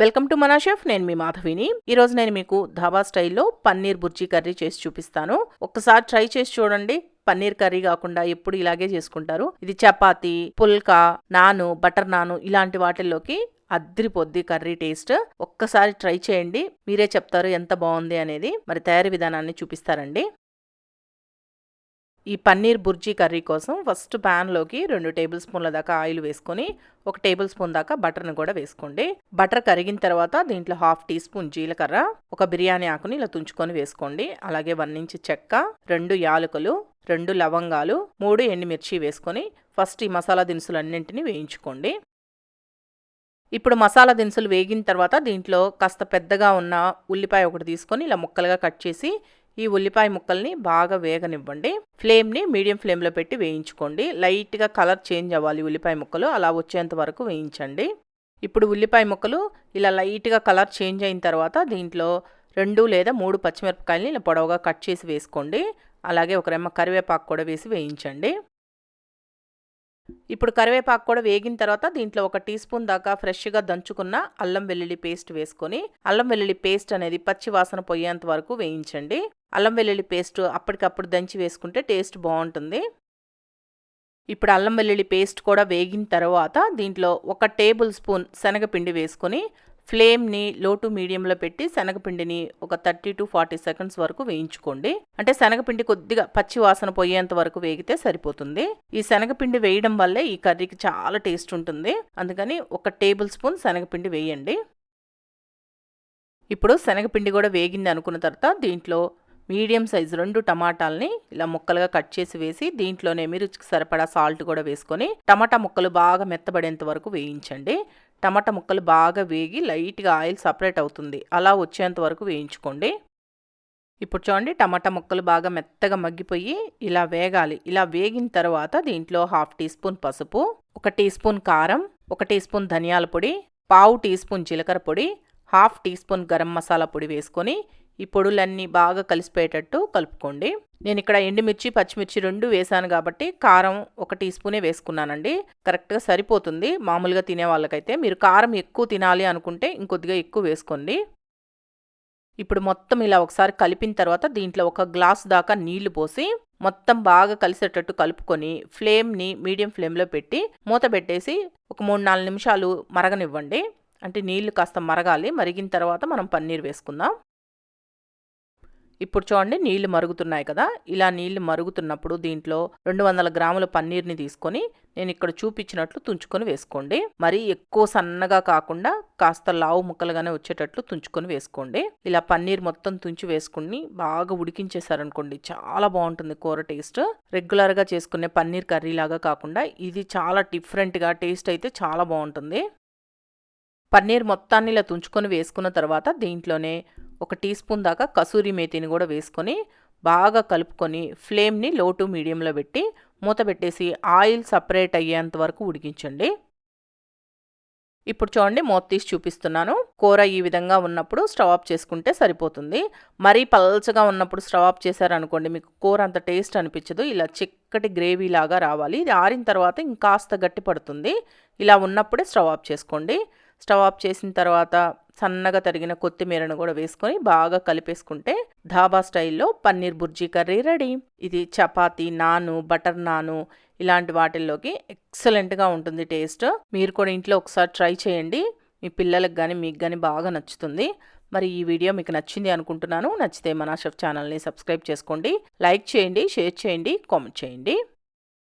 Welcome to మనా chef నేను మీ మాధవిని. ఈరోజు నేను మీకు ధాబా స్టైల్లో పన్నీర్ బుర్జీ కర్రీ చేసి చూపిస్తాను. ఒక్కసారి ట్రై చేసి చూడండి. పన్నీర్ కర్రీ కాకుండా ఎప్పుడు ఇలాగే చేసుకుంటారు. ఇది చపాతి పుల్కా నాను బటర్ నాను ఇలాంటి వాటిల్లోకి అద్రిపోద్ది కర్రీ టేస్ట్. ఒక్కసారి ట్రై చేయండి. మీరే చెప్తారు ఎంత బాగుంది అనేది. మరి తయారీ విధానాన్ని చూపిస్తారండి. ఈ పన్నీర్ బుర్జీ కర్రీ కోసం ఫస్ట్ ప్యాన్లోకి రెండు టేబుల్ స్పూన్ల దాకా ఆయిల్ వేసుకొని ఒక టేబుల్ స్పూన్ దాకా బటర్ని కూడా వేసుకోండి. బటర్ కరిగిన తర్వాత దీంట్లో హాఫ్ టీ స్పూన్ జీలకర్ర ఒక బిర్యానీ ఆకుని ఇలా తుంచుకొని వేసుకోండి. అలాగే వన్ ఇంచ్ చెక్క రెండు యాలకులు రెండు లవంగాలు మూడు ఎండుమిర్చి వేసుకొని ఫస్ట్ ఈ మసాలా దినుసులన్నింటినీ వేయించుకోండి. ఇప్పుడు మసాలా దినుసులు వేగిన తర్వాత దీంట్లో కాస్త పెద్దగా ఉన్న ఉల్లిపాయ ఒకటి తీసుకొని ఇలా ముక్కలుగా కట్ చేసి ఈ ఉల్లిపాయ ముక్కల్ని బాగా వేగనివ్వండి. ఫ్లేమ్ని మీడియం ఫ్లేమ్లో పెట్టి వేయించుకోండి. లైట్గా కలర్ చేంజ్ అవ్వాలి ఉల్లిపాయ ముక్కలు. అలా వచ్చేంత వరకు వేయించండి. ఇప్పుడు ఉల్లిపాయ ముక్కలు ఇలా లైట్గా కలర్ చేంజ్ అయిన తర్వాత దీంట్లో రెండు లేదా మూడు పచ్చిమిరపకాయలని ఇలా పొడవుగా కట్ చేసి వేసుకోండి. అలాగే ఒక రెమ్మ కరివేపాకు కూడా వేసి వేయించండి. ఇప్పుడు కరివేపాకు కూడా వేగిన తర్వాత దీంట్లో ఒక టీ స్పూన్ దాకా ఫ్రెష్గా దంచుకున్న అల్లం వెల్లుల్లి పేస్ట్ వేసుకొని అల్లం వెల్లుల్లి పేస్ట్ అనేది పచ్చి వాసన పోయేంత వరకు వేయించండి. అల్లం వెల్లుల్లి పేస్ట్ అప్పటికప్పుడు దంచి వేసుకుంటే టేస్ట్ బాగుంటుంది. ఇప్పుడు అల్లం వెల్లుల్లి పేస్ట్ కూడా వేగిన తర్వాత దీంట్లో ఒక టేబుల్ స్పూన్ శనగపిండి వేసుకొని ఫ్లేమ్ని లో టు మీడియంలో పెట్టి శనగపిండిని ఒక థర్టీ టు ఫార్టీ సెకండ్స్ వరకు వేయించుకోండి. అంటే శనగపిండి కొద్దిగా పచ్చి వాసన పోయేంత వరకు వేగితే సరిపోతుంది. ఈ శనగపిండి వేయడం వల్లే ఈ కర్రీకి చాలా టేస్ట్ ఉంటుంది. అందుకని ఒక టేబుల్ స్పూన్ శనగపిండి వేయండి. ఇప్పుడు శనగపిండి కూడా వేగింది అనుకున్న తర్వాత దీంట్లో మీడియం సైజు రెండు టమాటాలని ఇలా ముక్కలుగా కట్ చేసి వేసి దీంట్లోనే మీరు సరిపడా సాల్ట్ కూడా వేసుకొని టమాటా ముక్కలు బాగా మెత్తబడేంత వరకు వేయించండి. టమాటా ముక్కలు బాగా వేగి లైట్గా ఆయిల్ సపరేట్ అవుతుంది. అలా వచ్చేంత వరకు వేయించుకోండి. ఇప్పుడు చూడండి టమాటా ముక్కలు బాగా మెత్తగా మగ్గిపోయి ఇలా వేగాలి. ఇలా వేగిన తర్వాత దీంట్లో హాఫ్ టీ స్పూన్ పసుపు ఒక టీ స్పూన్ కారం ఒక టీ స్పూన్ ధనియాల పొడి పావు టీ స్పూన్ జీలకర్ర పొడి half teaspoon garam masala పొడి వేసుకొని ఈ పొడులన్నీ బాగా కలిసిపోయేటట్టు కలుపుకోండి. నేను ఇక్కడ ఎండుమిర్చి పచ్చిమిర్చి రెండు వేసాను కాబట్టి కారం ఒక టీ స్పూనే వేసుకున్నానండి. కరెక్ట్గా సరిపోతుంది. మామూలుగా తినే వాళ్ళకైతే మీరు కారం ఎక్కువ తినాలి అనుకుంటే ఇంకొద్దిగా ఎక్కువ వేసుకోండి. ఇప్పుడు మొత్తం ఇలా ఒకసారి కలిపిన తర్వాత దీంట్లో ఒక గ్లాస్ దాకా నీళ్ళు పోసి మొత్తం బాగా కలిసేటట్టు కలుపుకొని ఫ్లేమ్ని మీడియం ఫ్లేమ్లో పెట్టి మూత పెట్టేసి ఒక మూడు నాలుగు నిమిషాలు మరగనివ్వండి. అంటే నీళ్ళు కాస్త మరగాలి. మరిగిన తర్వాత మనం పన్నీర్ వేసుకుందాం. ఇప్పుడు చూడండి నీళ్ళు మరుగుతున్నాయి కదా. ఇలా నీళ్ళు మరుగుతున్నప్పుడు దీంట్లో రెండు వందల గ్రాముల పన్నీర్ని తీసుకొని నేను ఇక్కడ చూపించినట్లు తుంచుకొని వేసుకోండి. మరి ఎక్కువ సన్నగా కాకుండా కాస్త లావు ముక్కలుగానే వచ్చేటట్లు తుంచుకొని వేసుకోండి. ఇలా పన్నీర్ మొత్తం తుంచి వేసుకుని బాగా ఉడికించేసారనుకోండి చాలా బాగుంటుంది కూర టేస్ట్. రెగ్యులర్గా చేసుకునే పన్నీర్ కర్రీ లాగా కాకుండా ఇది చాలా డిఫరెంట్గా టేస్ట్ అయితే చాలా బాగుంటుంది. పన్నీర్ మొత్తాన్ని ఇలా తుంచుకొని వేసుకున్న తర్వాత దీంట్లోనే ఒక టీ స్పూన్ దాకా కసూరి మేతిని కూడా వేసుకొని బాగా కలుపుకొని ఫ్లేమ్ని లో టు మీడియంలో పెట్టి మూత పెట్టేసి ఆయిల్ సపరేట్ అయ్యేంత వరకు ఉడికించండి. ఇప్పుడు చూడండి మూత తీసి చూపిస్తున్నాను. కూర ఈ విధంగా ఉన్నప్పుడు స్టవ్ ఆఫ్ చేసుకుంటే సరిపోతుంది. మరీ పల్చగా ఉన్నప్పుడు స్టవ్ ఆఫ్ చేశారనుకోండి మీకు కూర అంత టేస్ట్ అనిపించదు. ఇలా చిక్కటి గ్రేవీ లాగా రావాలి. ఇది ఆరిన తర్వాత ఇంకాస్త గట్టి పడుతుంది. ఇలా ఉన్నప్పుడే స్టవ్ ఆఫ్ చేసుకోండి. స్టవ్ ఆఫ్ చేసిన తర్వాత సన్నగా తరిగిన కొత్తిమీరను కూడా వేసుకొని బాగా కలిపేసుకుంటే ధాబా స్టైల్లో పన్నీర్ బుర్జీ కర్రీ రెడీ. ఇది చపాతి నాను బటర్ నాను ఇలాంటి వాటిల్లోకి ఎక్సలెంట్గా ఉంటుంది టేస్ట్. మీరు కూడా ఇంట్లో ఒకసారి ట్రై చేయండి. మీ పిల్లలకు కానీ మీకు కానీ బాగా నచ్చుతుంది. మరి ఈ వీడియో మీకు నచ్చింది అనుకుంటున్నాను. నచ్చితే మన షెఫ్ ఛానల్ని సబ్స్క్రైబ్ చేసుకోండి. లైక్ చేయండి షేర్ చేయండి కామెంట్ చేయండి.